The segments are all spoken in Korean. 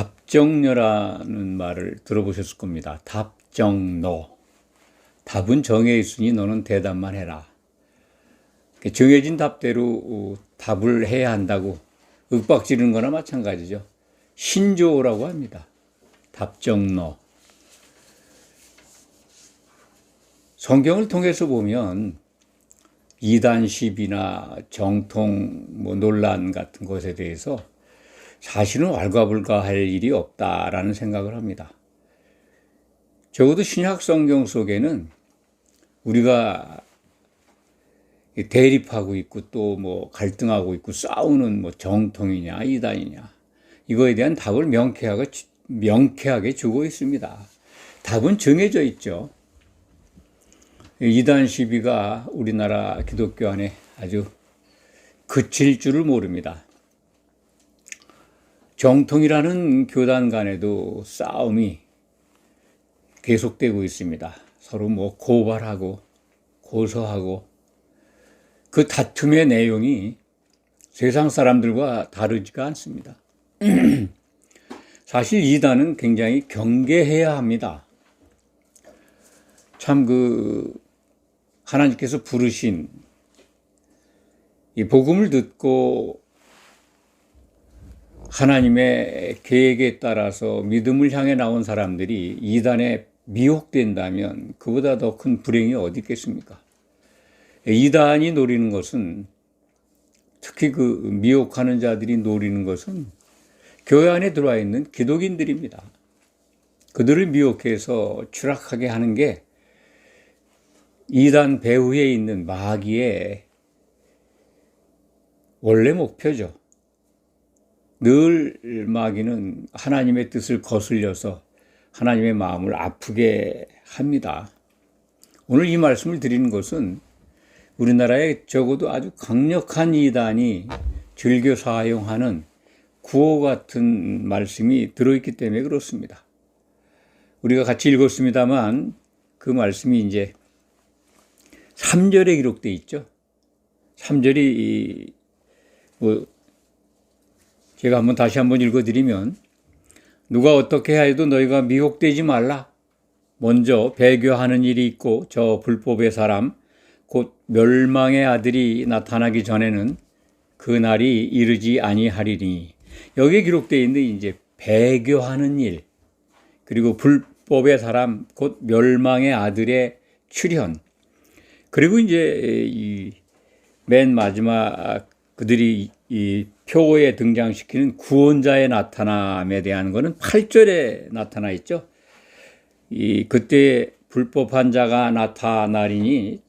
답정너라는 말을 들어보셨을 겁니다. 답정너. 답은 정해 있으니 너는 대답만 해라. 정해진 답대로 어, 답을 해야 한다고 윽박 지르는 거나 마찬가지죠. 신조어라고 합니다. 답정너. 성경을 통해서 보면 이단십이나 정통 뭐 논란 같은 것에 대해서 사실은 왈가불가할 일이 없다라는 생각을 합니다. 적어도 신약 성경 속에는 우리가 대립하고 있고 또 뭐 갈등하고 있고 싸우는 뭐 정통이냐 이단이냐 이거에 대한 답을 명쾌하게 명쾌하게 주고 있습니다. 답은 정해져 있죠. 이단 시비가 우리나라 기독교 안에 아주 그칠 줄을 모릅니다. 정통이라는 교단 간에도 싸움이 계속되고 있습니다. 서로 뭐 고발하고 고소하고 그 다툼의 내용이 세상 사람들과 다르지가 않습니다. 사실 이단은 굉장히 경계해야 합니다. 참 그 하나님께서 부르신 이 복음을 듣고 하나님의 계획에 따라서 믿음을 향해 나온 사람들이 이단에 미혹된다면 그보다 더 큰 불행이 어디 있겠습니까? 이단이 노리는 것은 특히 그 미혹하는 자들이 노리는 것은 교회 안에 들어와 있는 기독인들입니다. 그들을 미혹해서 추락하게 하는 게 이단 배후에 있는 마귀의 원래 목표죠. 늘 마귀는 하나님의 뜻을 거슬려서 하나님의 마음을 아프게 합니다. 오늘 이 말씀을 드리는 것은 우리나라에 적어도 아주 강력한 이단이 즐겨 사용하는 구호 같은 말씀이 들어있기 때문에 그렇습니다. 우리가 같이 읽었습니다만 그 말씀이 이제 3절에 기록되어 있죠. 3절이 뭐 제가 한번 다시 한번 읽어드리면 누가 어떻게 하여도 너희가 미혹되지 말라. 먼저 배교하는 일이 있고 저 불법의 사람 곧 멸망의 아들이 나타나기 전에는 그 날이 이르지 아니하리니 여기에 기록되어 있는 이제 배교하는 일 그리고 불법의 사람 곧 멸망의 아들의 출현 그리고 이제 이 맨 마지막 그들이 이 표에 등장시키는 구원자의 나타남에 대한 것은 8절에 나타나 있죠. 이 그때 불법한 자가 나타나리니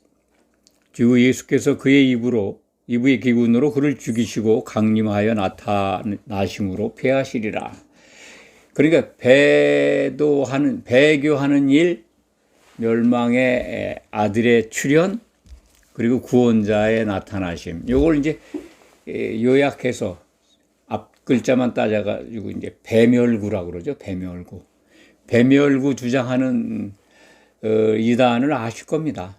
주 예수께서 그의 입으로 이브의 기군으로 그를 죽이시고 강림하여 나타나심으로 패하시리라. 그러니까 배도하는 배교하는 일, 멸망의 아들의 출현, 그리고 구원자의 나타나심. 요걸 이제 요약해서 앞 글자만 따져가지고 이제 배멸구라고 그러죠. 배멸구. 배멸구 주장하는 어, 이단을 아실 겁니다.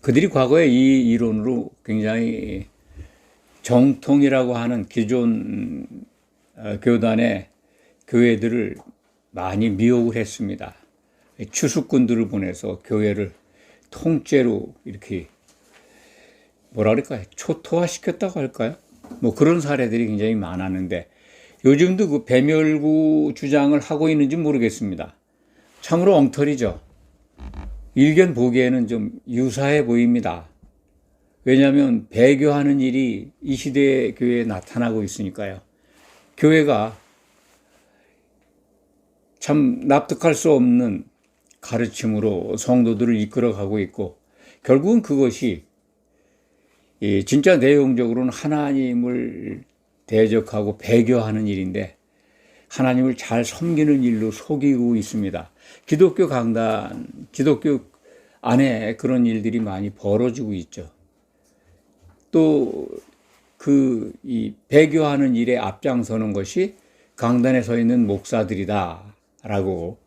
그들이 과거에 이 이론으로 굉장히 정통이라고 하는 기존 어, 교단의 교회들을 많이 미혹을 했습니다. 추수꾼들을 보내서 교회를 통째로 이렇게 뭐라 그럴까요? 초토화 시켰다고 할까요? 뭐 그런 사례들이 굉장히 많았는데 요즘도 그 배멸구 주장을 하고 있는지 모르겠습니다. 참으로 엉터리죠. 일견 보기에는 좀 유사해 보입니다. 왜냐하면 배교하는 일이 이 시대의 교회에 나타나고 있으니까요. 교회가 참 납득할 수 없는 가르침으로 성도들을 이끌어가고 있고 결국은 그것이 진짜 내용적으로는 하나님을 대적하고 배교하는 일인데 하나님을 잘 섬기는 일로 속이고 있습니다. 기독교 강단, 기독교 안에 그런 일들이 많이 벌어지고 있죠. 또 그 이 배교하는 일에 앞장서는 것이 강단에 서 있는 목사들이다라고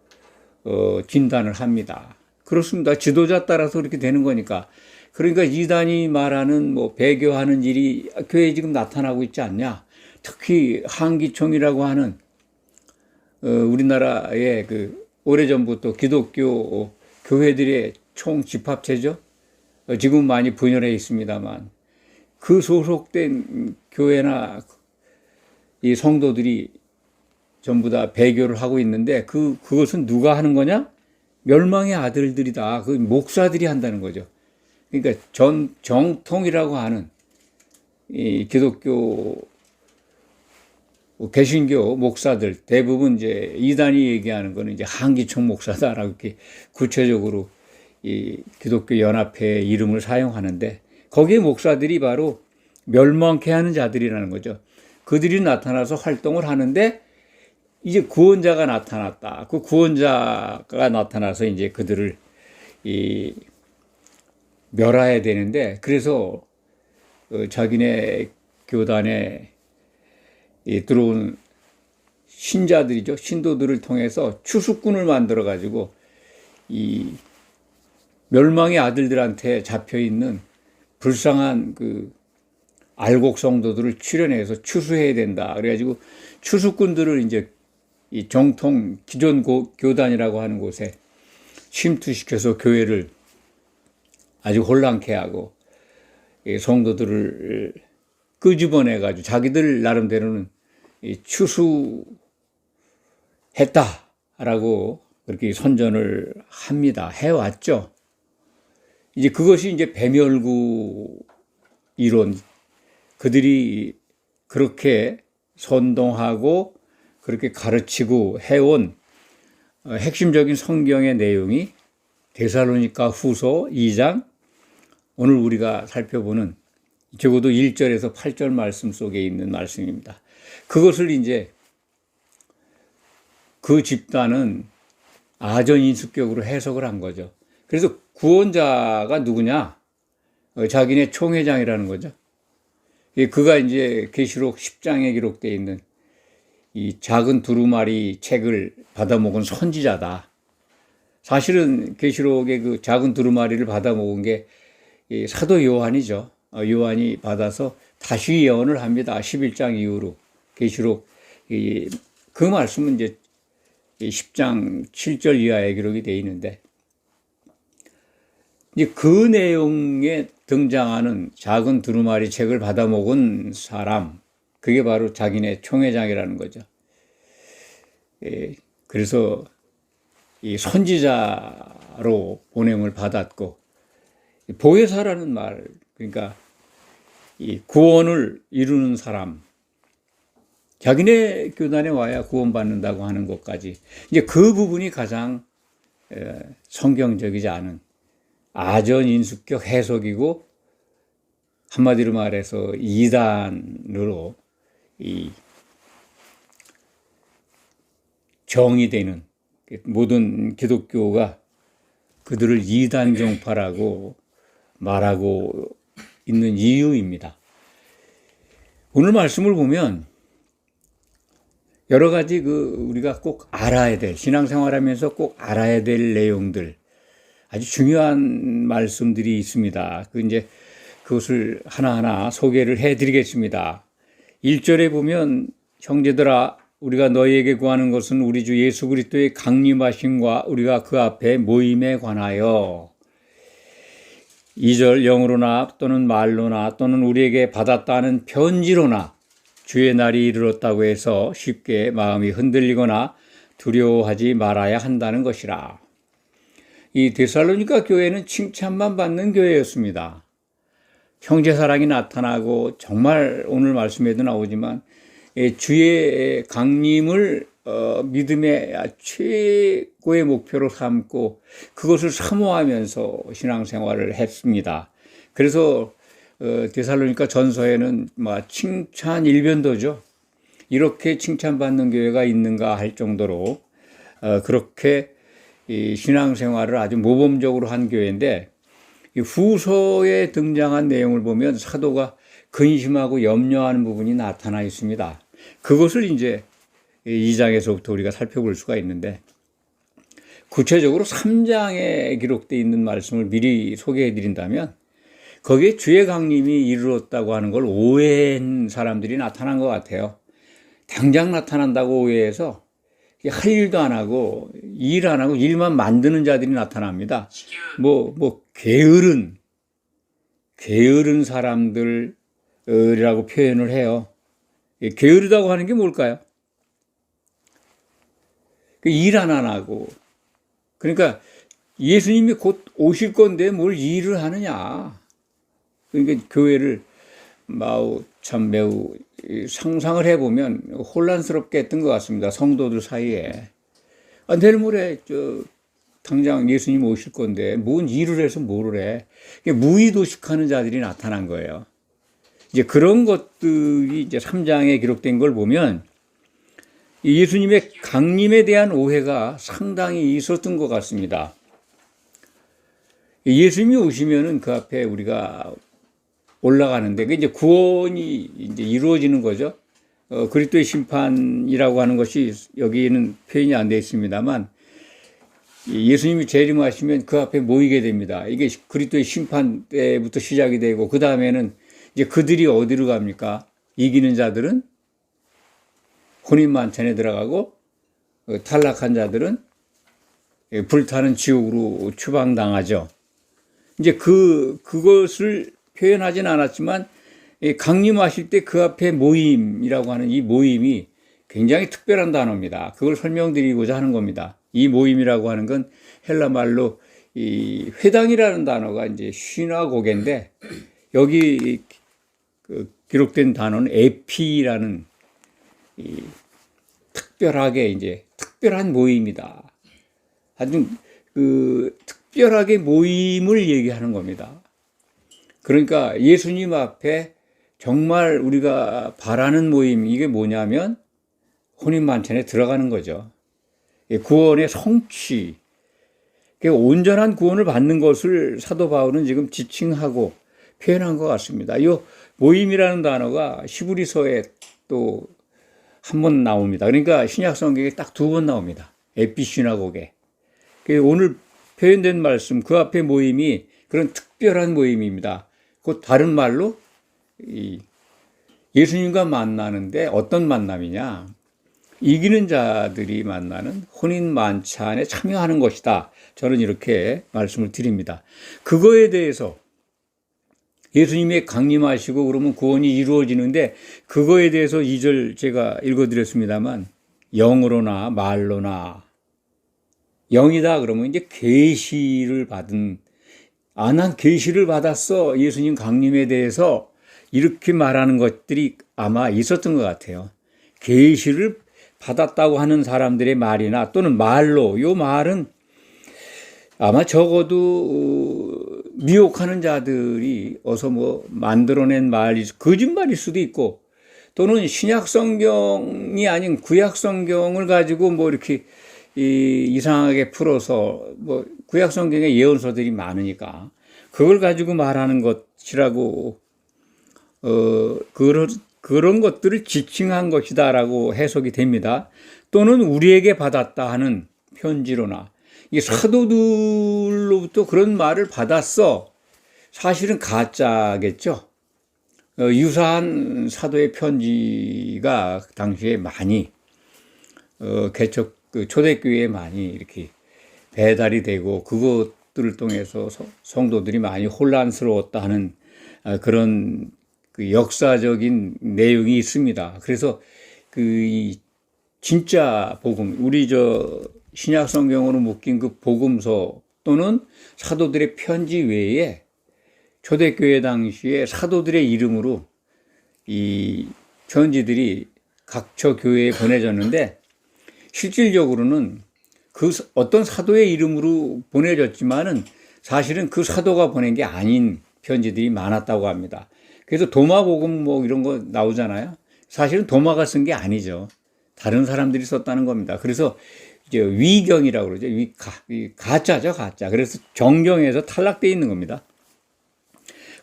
어, 진단을 합니다. 그렇습니다. 지도자 따라서 그렇게 되는 거니까. 그러니까 이단이 말하는 뭐 배교하는 일이 교회에 지금 나타나고 있지 않냐. 특히 한기총이라고 하는 어, 우리나라의 그 오래전부터 기독교 교회들의 총 집합체죠. 어, 지금 많이 분열해 있습니다만 그 소속된 교회나 이 성도들이 전부 다 배교를 하고 있는데 그 그것은 누가 하는 거냐? 멸망의 아들들이다. 그 목사들이 한다는 거죠. 그러니까 전 정통이라고 하는 이 기독교 개신교 목사들 대부분 이제 이단이 얘기하는 거는 이제 한기총 목사다라고 이렇게 구체적으로 이 기독교 연합회 이름을 사용하는데 거기에 목사들이 바로 멸망케 하는 자들이라는 거죠. 그들이 나타나서 활동을 하는데 이제 구원자가 나타났다. 그 구원자가 나타나서 이제 그들을 이 멸해야 되는데 그래서 어, 자기네 교단에 이 들어온 신자들이죠. 신도들을 통해서 추수꾼을 만들어 가지고 이 멸망의 아들들한테 잡혀 있는 불쌍한 그 알곡 성도들을 출연해서 추수해야 된다. 그래가지고 추수꾼들을 이제 이 정통 기존 고, 교단이라고 하는 곳에 침투시켜서 교회를 아주 혼란케 하고 이 성도들을 끄집어내 가지고 자기들 나름대로는 이 추수했다라고 그렇게 선전을 합니다. 해왔죠. 이제 그것이 이제 배멸구 이론 그들이 그렇게 선동하고 그렇게 가르치고 해온 어, 핵심적인 성경의 내용이 데살로니가 후서 2장 오늘 우리가 살펴보는 적어도 1절에서 8절 말씀 속에 있는 말씀입니다. 그것을 이제 그 집단은 아전인수격으로 해석을 한 거죠. 그래서 구원자가 누구냐? 어, 자기네 총회장이라는 거죠. 예, 그가 이제 계시록 10장에 기록되어 있는 이 작은 두루마리 책을 받아먹은 선지자다. 사실은 계시록의 그 작은 두루마리를 받아먹은 게 사도 요한이죠. 어, 요한이 받아서 다시 예언을 합니다. 11장 이후로 계시록 그 말씀은 이제 10장 7절 이하에 기록이 되어 있는데 이제 그 내용에 등장하는 작은 두루마리 책을 받아 먹은 사람, 그게 바로 자기네 총회장이라는 거죠. 예, 그래서 이 선지자로 보냄을 받았고, 보혜사라는 말, 그러니까 이 구원을 이루는 사람, 자기네 교단에 와야 구원받는다고 하는 것까지, 이제 그 부분이 가장 성경적이지 않은 아전 인수격 해석이고 한마디로 말해서 이단으로 이 정의되는 모든 기독교가 그들을 이단 종파라고 말하고 있는 이유입니다. 오늘 말씀을 보면 여러 가지 그 우리가 꼭 알아야 될 신앙생활하면서 꼭 알아야 될 내용들 아주 중요한 말씀들이 있습니다. 그 이제 그것을 하나하나 소개를 해 드리겠습니다. 1절에 보면 형제들아 우리가 너희에게 구하는 것은 우리 주 예수 그리스도의 강림하심과 우리가 그 앞에 모임에 관하여 2절 영으로나 또는 말로나 또는 우리에게 받았다는 편지로나 주의 날이 이르렀다고 해서 쉽게 마음이 흔들리거나 두려워하지 말아야 한다는 것이라. 이 데살로니가 교회는 칭찬만 받는 교회였습니다. 형제 사랑이 나타나고 정말 오늘 말씀에도 나오지만 예, 주의 강림을 어, 믿음의 최고의 목표로 삼고 그것을 사모하면서 신앙생활을 했습니다. 그래서 어, 데살로니가 전서에는 막 칭찬 일변도죠. 이렇게 칭찬받는 교회가 있는가 할 정도로 어, 그렇게 이 신앙생활을 아주 모범적으로 한 교회인데 이 후서에 등장한 내용을 보면 사도가 근심하고 염려하는 부분이 나타나 있습니다. 그것을 이제 2장에서부터 우리가 살펴볼 수가 있는데 구체적으로 3장에 기록되어 있는 말씀을 미리 소개해 드린다면 거기에 주의 강림이 이르렀다고 하는 걸 오해한 사람들이 나타난 것 같아요. 당장 나타난다고 오해해서 할 일도 안 하고 일 안 하고 일만 만드는 자들이 나타납니다. 뭐, 뭐, 게으른, 게으른 사람들이라고 표현을 해요. 이 게으르다고 하는 게 뭘까요? 그일안 하고. 그러니까 예수님이 곧 오실 건데 뭘 일을 하느냐. 그러니까 교회를 마우 참 매우 상상을 해보면 혼란스럽게 했던 것 같습니다. 성도들 사이에. 아, 내일 모레 저 당장 예수님 오실 건데 뭔 일을 해서 뭐를 해. 무의도식하는 자들이 나타난 거예요. 이제 그런 것들이 이제 3장에 기록된 걸 보면 이 예수님의 강림에 대한 오해가 상당히 있었던 것 같습니다. 예수님이 오시면은 그 앞에 우리가 올라가는데 그 이제 구원이 이제 이루어지는 거죠. 어, 그리스도의 심판이라고 하는 것이 여기는 표현이 안 되어 있습니다만 예수님이 재림하시면 그 앞에 모이게 됩니다. 이게 그리스도의 심판 때부터 시작이 되고 그 다음에는 이제 그들이 어디로 갑니까? 이기는 자들은 혼인 만찬에 들어가고 어, 탈락한 자들은 예, 불타는 지옥으로 추방당하죠. 이제 그 그것을 표현하진 않았지만 강림하실 때 그 앞에 모임이라고 하는 이 모임이 굉장히 특별한 단어입니다. 그걸 설명드리고자 하는 겁니다. 이 모임이라고 하는 건 헬라 말로 이 회당이라는 단어가 이제 쉬나고개인데 여기 그 기록된 단어는 에피라는 이 특별하게 이제 특별한 모임이다. 아주 그 특별하게 모임을 얘기하는 겁니다. 그러니까 예수님 앞에 정말 우리가 바라는 모임 이게 뭐냐면 혼인 만찬에 들어가는 거죠. 구원의 성취, 온전한 구원을 받는 것을 사도 바울은 지금 지칭하고 표현한 것 같습니다. 이 모임이라는 단어가 시브리서에 또 한 번 나옵니다. 그러니까 신약 성경에 딱 두 번 나옵니다. 에피시나고게. 오늘 표현된 말씀 그 앞에 모임이 그런 특별한 모임입니다. 그 다른 말로 예수님과 만나는데 어떤 만남이냐? 이기는 자들이 만나는 혼인 만찬에 참여하는 것이다. 저는 이렇게 말씀을 드립니다. 그거에 대해서 예수님이 강림하시고 그러면 구원이 이루어지는데 그거에 대해서 2절 제가 읽어드렸습니다만 영으로나 말로나 영이다 그러면 이제 계시를 받은 아, 난 계시를 받았어. 예수님 강림에 대해서 이렇게 말하는 것들이 아마 있었던 것 같아요. 계시를 받았다고 하는 사람들의 말이나 또는 말로 요 말은 아마 적어도 어, 미혹하는 자들이 어서 뭐 만들어낸 말이 거짓말일 수도 있고 또는 신약 성경이 아닌 구약 성경을 가지고 뭐 이렇게 이 이상하게 풀어서 뭐 구약 성경에 예언서들이 많으니까 그걸 가지고 말하는 것이라고 어 그런 그런 것들을 지칭한 것이다라고 해석이 됩니다. 또는 우리에게 받았다 하는 편지로나 이 사도들로부터 그런 말을 받았어. 사실은 가짜겠죠. 어, 유사한 사도의 편지가 당시에 많이 어, 개척 그 초대교회에 많이 이렇게 배달이 되고 그것들을 통해서 성도들이 많이 혼란스러웠다 하는 아, 그런 그 역사적인 내용이 있습니다. 그래서 그 진짜 복음, 우리 저 신약 성경으로 묶인 그 복음서 또는 사도들의 편지 외에 초대교회 당시에 사도들의 이름으로 이 편지들이 각처 교회에 보내졌는데 실질적으로는 그 어떤 사도의 이름으로 보내졌지만은 사실은 그 사도가 보낸 게 아닌 편지들이 많았다고 합니다. 그래서 도마복음 뭐 이런 거 나오잖아요. 사실은 도마가 쓴 게 아니죠. 다른 사람들이 썼다는 겁니다. 그래서 위경이라고 그러죠. 위, 가, 가짜죠, 가짜. 그래서 정경에서 탈락되어 있는 겁니다.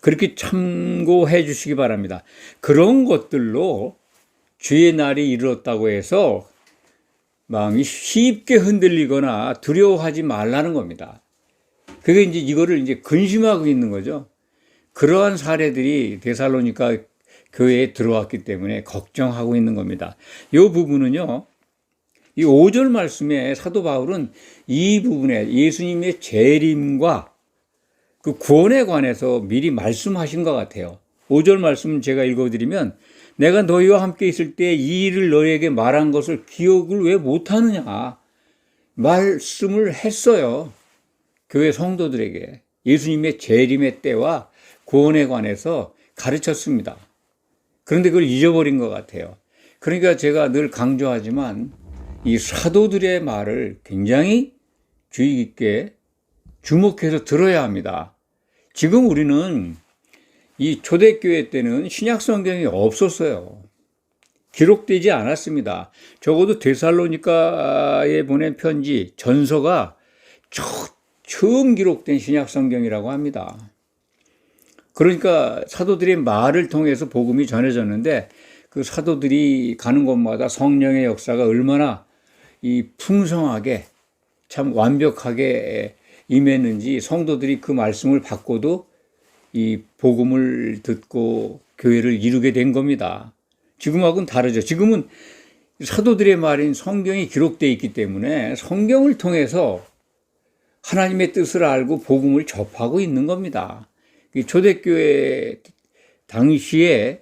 그렇게 참고해 주시기 바랍니다. 그런 것들로 주의 날이 이르렀다고 해서 마음이 쉽게 흔들리거나 두려워하지 말라는 겁니다. 그게 이제 이거를 이제 근심하고 있는 거죠. 그러한 사례들이 데살로니카 교회에 들어왔기 때문에 걱정하고 있는 겁니다. 이 부분은요, 이 5절 말씀에 사도 바울은 이 부분에 예수님의 재림과 그 구원에 관해서 미리 말씀하신 것 같아요. 5절 말씀 제가 읽어드리면 내가 너희와 함께 있을 때 이 일을 너희에게 말한 것을 기억을 왜 못하느냐 말씀을 했어요. 교회 성도들에게 예수님의 재림의 때와 구원에 관해서 가르쳤습니다. 그런데 그걸 잊어버린 것 같아요. 그러니까 제가 늘 강조하지만 이 사도들의 말을 굉장히 주의 깊게 주목해서 들어야 합니다. 지금 우리는 이 초대교회 때는 신약 성경이 없었어요. 기록되지 않았습니다. 적어도 데살로니카에 보낸 편지, 전서가 처음 기록된 신약 성경이라고 합니다. 그러니까 사도들의 말을 통해서 복음이 전해졌는데 그 사도들이 가는 곳마다 성령의 역사가 얼마나 이 풍성하게 참 완벽하게 임했는지 성도들이 그 말씀을 받고도 이 복음을 듣고 교회를 이루게 된 겁니다. 지금하고는 다르죠. 지금은 사도들의 말인 성경이 기록되어 있기 때문에 성경을 통해서 하나님의 뜻을 알고 복음을 접하고 있는 겁니다. 초대교회 당시의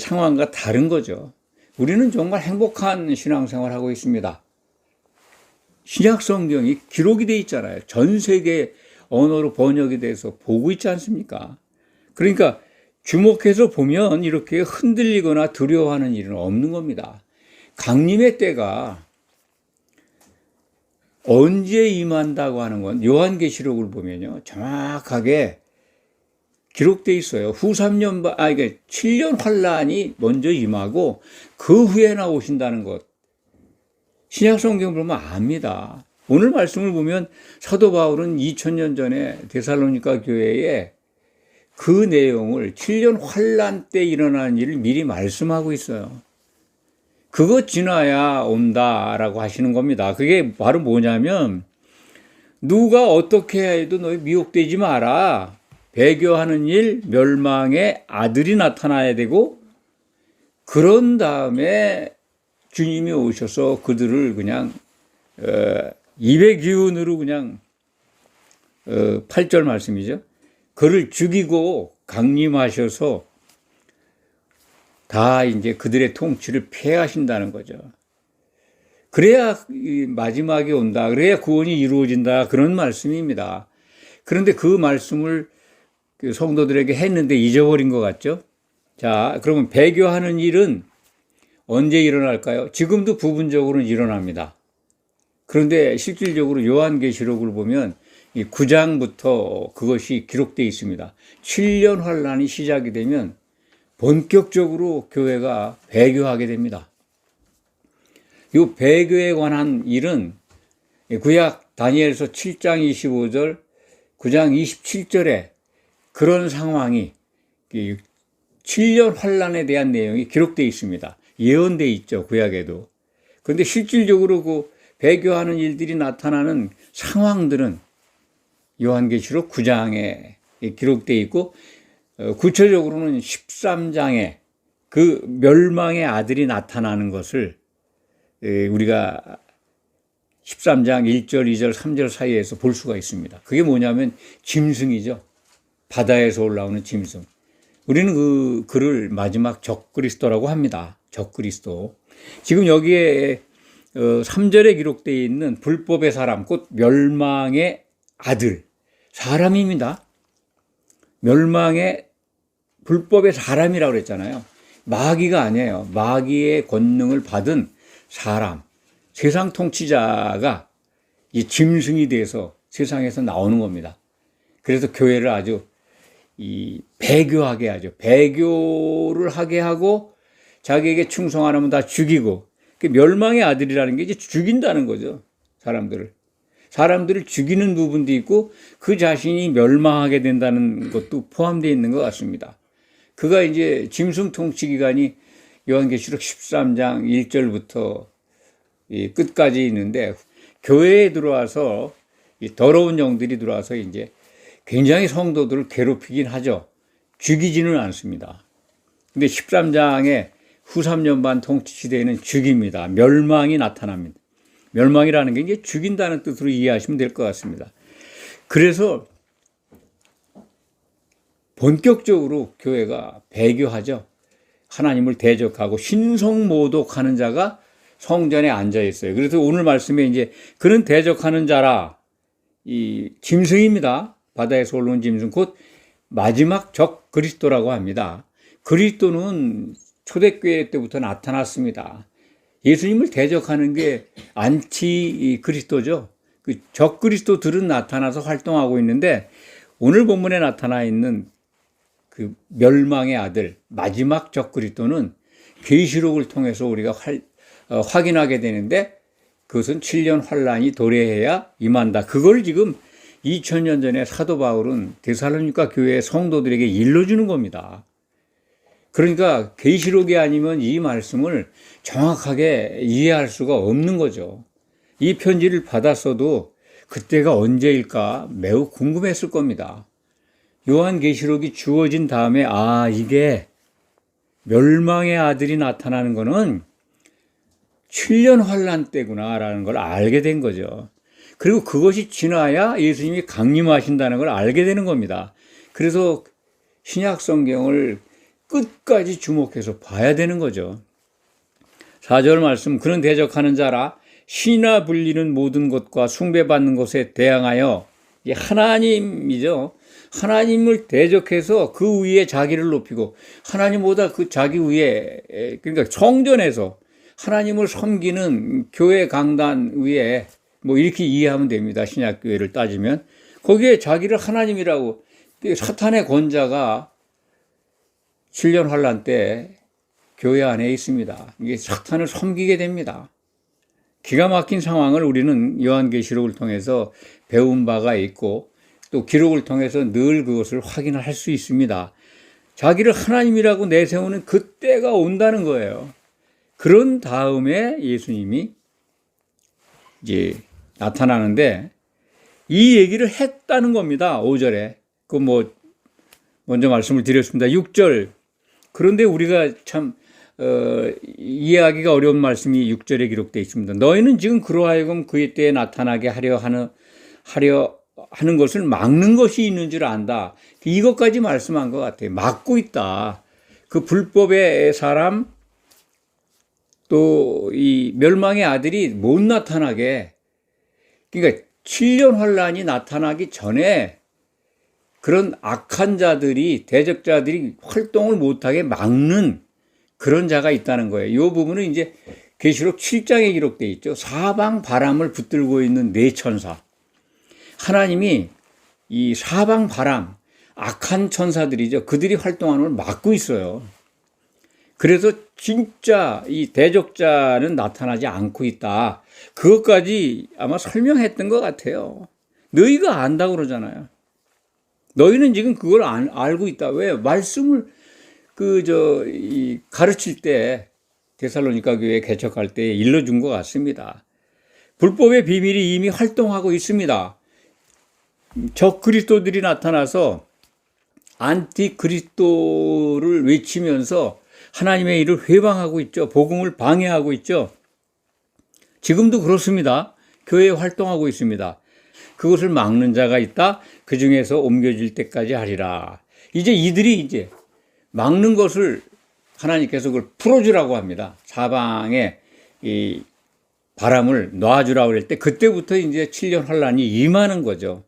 상황과 다른 거죠. 우리는 정말 행복한 신앙생활 하고 있습니다. 신약 성경이 기록이 돼 있잖아요. 전 세계 언어로 번역이 돼서 보고 있지 않습니까? 그러니까 주목해서 보면 이렇게 흔들리거나 두려워하는 일은 없는 겁니다. 강림의 때가 언제 임한다고 하는 건 요한계시록을 보면요. 정확하게 기록돼 있어요. 후 3년, 아, 이게 7년 환란이 먼저 임하고 그 후에 나오신다는 것. 신약 성경 보면 압니다. 오늘 말씀을 보면 사도 바울은 2000년 전에 데살로니가 교회에 그 내용을 7년 환란 때 일어나는 일을 미리 말씀하고 있어요. 그거 지나야 온다라고 하시는 겁니다. 그게 바로 뭐냐면 누가 어떻게 해도 너희 미혹되지 마라. 배교하는 일, 멸망의 아들이 나타나야 되고, 그런 다음에 주님이 오셔서 그들을 그냥, 어, 입의 기운으로 그냥, 어, 8절 말씀이죠. 그를 죽이고 강림하셔서 다 이제 그들의 통치를 폐하신다는 거죠. 그래야 마지막에 온다. 그래야 구원이 이루어진다. 그런 말씀입니다. 그런데 그 말씀을 그 성도들에게 했는데 잊어버린 것 같죠? 자, 그러면 배교하는 일은 언제 일어날까요? 지금도 부분적으로는 일어납니다. 그런데 실질적으로 요한계시록을 보면 이 9장부터 그것이 기록되어 있습니다. 7년 환란이 시작이 되면 본격적으로 교회가 배교하게 됩니다. 이 배교에 관한 일은 구약 다니엘서 7장 25절, 9장 27절에 그런 상황이 7년 환란에 대한 내용이 기록되어 있습니다. 예언되어 있죠. 구약에도. 그런데 실질적으로 그 배교하는 일들이 나타나는 상황들은 요한계시록 9장에 기록되어 있고 어, 구체적으로는 13장에 그 멸망의 아들이 나타나는 것을 우리가 13장 1절, 2절, 3절 사이에서 볼 수가 있습니다. 그게 뭐냐면 짐승이죠. 바다에서 올라오는 짐승. 우리는 그 글을 마지막 적그리스도라고 합니다. 적그리스도. 지금 여기에 3절에 어, 기록되어 있는 불법의 사람, 곧 멸망의 아들, 사람입니다. 멸망의 불법의 사람이라고 그랬잖아요. 마귀가 아니에요. 마귀의 권능을 받은 사람, 세상 통치자가 이 짐승이 돼서 세상에서 나오는 겁니다. 그래서 교회를 아주 이 배교하게 하죠. 배교를 하게 하고 자기에게 충성 안 하면 다 죽이고 그 멸망의 아들이라는 게 이제 죽인다는 거죠. 사람들을. 사람들을 죽이는 부분도 있고 그 자신이 멸망하게 된다는 것도 포함되어 있는 것 같습니다. 그가 이제 짐승 통치 기간이 요한계시록 13장 1절부터 끝까지 있는데 교회에 들어와서 더러운 영들이 들어와서 이제 굉장히 성도들을 괴롭히긴 하죠. 죽이지는 않습니다. 근데 13장에 후 3년 반 통치 시대에는 죽입니다. 멸망이 나타납니다. 멸망이라는 게 이제 죽인다는 뜻으로 이해하시면 될 것 같습니다. 그래서 본격적으로 교회가 배교하죠. 하나님을 대적하고 신성모독하는 자가 성전에 앉아 있어요. 그래서 오늘 말씀에 이제 그는 대적하는 자라 이 짐승입니다. 바다에서 올라온 짐승 곧 마지막 적 그리스도라고 합니다. 그리스도는 초대교회 때부터 나타났습니다. 예수님을 대적하는 게 안티 그리스도죠. 그 적 그리스도들은 나타나서 활동하고 있는데 오늘 본문에 나타나 있는 그 멸망의 아들 마지막 적 그리스도는 계시록을 통해서 우리가 활, 어, 확인하게 되는데 그것은 7년 환란이 도래해야 임한다. 그걸 지금 2000년 전에 사도 바울은 데살로니가 교회 성도들에게 일러주는 겁니다. 그러니까 계시록이 아니면 이 말씀을 정확하게 이해할 수가 없는 거죠. 이 편지를 받았어도 그때가 언제일까 매우 궁금했을 겁니다. 요한 계시록이 주어진 다음에 아 이게 멸망의 아들이 나타나는 거는 7년 환란 때구나라는 걸 알게 된 거죠. 그리고 그것이 지나야 예수님이 강림하신다는 걸 알게 되는 겁니다. 그래서 신약 성경을 끝까지 주목해서 봐야 되는 거죠. 4절 말씀 그는 대적하는 자라 신하 불리는 모든 것과 숭배받는 것에 대항하여 이 하나님이죠. 하나님을 대적해서 그 위에 자기를 높이고 하나님보다 그 자기 위에 그러니까 성전에서 하나님을 섬기는 교회 강단 위에 뭐 이렇게 이해하면 됩니다. 신약 교회를 따지면 거기에 자기를 하나님이라고 사탄의 권자가 7년 환란 때 교회 안에 있습니다. 이게 사탄을 섬기게 됩니다. 기가 막힌 상황을 우리는 요한계시록을 통해서 배운 바가 있고 또 기록을 통해서 늘 그것을 확인할 수 있습니다. 자기를 하나님이라고 내세우는 그때가 온다는 거예요. 그런 다음에 예수님이 이제 나타나는데 이 얘기를 했다는 겁니다. 5절에. 그 뭐 먼저 말씀을 드렸습니다. 6절. 그런데 우리가 참 어, 이해하기가 어려운 말씀이 6절에 기록되어 있습니다. 너희는 지금 그러하여금 그의 때에 나타나게 하려 하는 하려 하는 것을 막는 것이 있는 줄 안다. 이것까지 말씀한 것 같아요. 막고 있다. 그 불법의 사람 또 이 멸망의 아들이 못 나타나게 그러니까 7년 환란이 나타나기 전에 그런 악한 자들이 대적자들이 활동을 못하게 막는 그런 자가 있다는 거예요. 이 부분은 이제 계시록 7장에 기록되어 있죠. 사방 바람을 붙들고 있는 네 천사. 하나님이 이 사방 바람, 악한 천사들이죠. 그들이 활동하는 걸 막고 있어요. 그래서 진짜 이 대적자는 나타나지 않고 있다. 그것까지 아마 설명했던 것 같아요. 너희가 안다고 그러잖아요. 너희는 지금 그걸 안, 알고 있다. 왜? 말씀을 그, 저, 이 가르칠 때, 데살로니가 교회 개척할 때 일러준 것 같습니다. 불법의 비밀이 이미 활동하고 있습니다. 적 그리스도들이 나타나서 안티 그리스도를 외치면서 하나님의 일을 회방하고 있죠. 복음을 방해하고 있죠. 지금도 그렇습니다. 교회에 활동하고 있습니다. 그것을 막는 자가 있다. 그 중에서 옮겨질 때까지 하리라. 이제 이들이 이제 막는 것을 하나님께서 그걸 풀어주라고 합니다. 사방에 이 바람을 놔주라고 그럴 때 그때부터 이제 7년 환란이 임하는 거죠.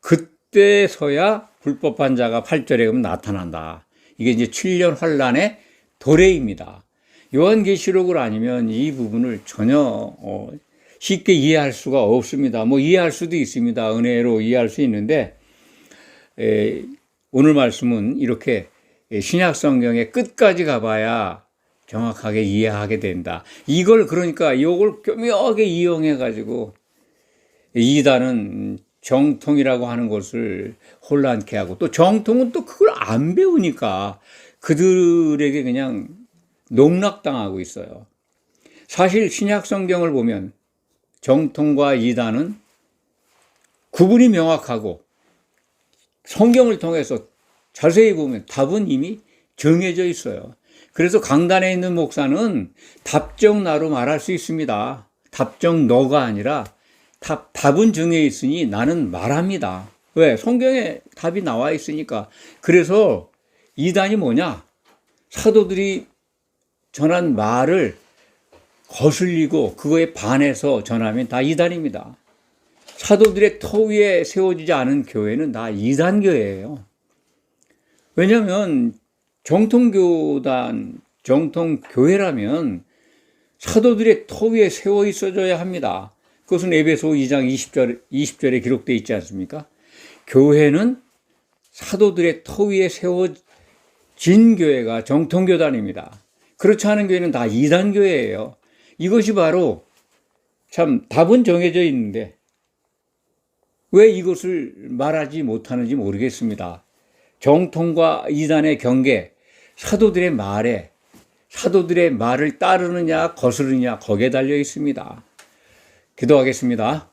그때서야 불법한 자가 8절에 그면 나타난다. 이게 이제 7년 환란의 도래입니다. 요한계시록을 아니면 이 부분을 전혀 어, 쉽게 이해할 수가 없습니다. 뭐 이해할 수도 있습니다. 은혜로 이해할 수 있는데 에, 오늘 말씀은 이렇게 신약 성경의 끝까지 가봐야 정확하게 이해하게 된다. 이걸 그러니까 이걸 교묘하게 이용해 가지고 이단은 정통이라고 하는 것을 혼란케 하고 또 정통은 또 그걸 안 배우니까 그들에게 그냥 농락당하고 있어요. 사실 신약 성경을 보면 정통과 이단은 구분이 명확하고 성경을 통해서 자세히 보면 답은 이미 정해져 있어요. 그래서 강단에 있는 목사는 답정 나로 말할 수 있습니다. 답정 너가 아니라 답, 답은 정해 있으니 나는 말합니다. 왜? 성경에 답이 나와 있으니까. 그래서 이단이 뭐냐? 사도들이 전한 말을 거슬리고 그거에 반해서 전하면 다 이단입니다. 사도들의 터 위에 세워지지 않은 교회는 다 이단 교회예요. 왜냐하면 정통교단, 정통교회라면 사도들의 터 위에 세워 있어줘야 합니다. 그것은 에베소 2장 20절, 20절에 기록되어 있지 않습니까? 교회는 사도들의 터 위에 세워진 교회가 정통교단입니다. 그렇지 않은 교회는 다 이단 교회예요. 이것이 바로 참 답은 정해져 있는데 왜 이것을 말하지 못하는지 모르겠습니다. 정통과 이단의 경계, 사도들의 말에 사도들의 말을 따르느냐 거스르느냐 거기에 달려 있습니다. 기도하겠습니다.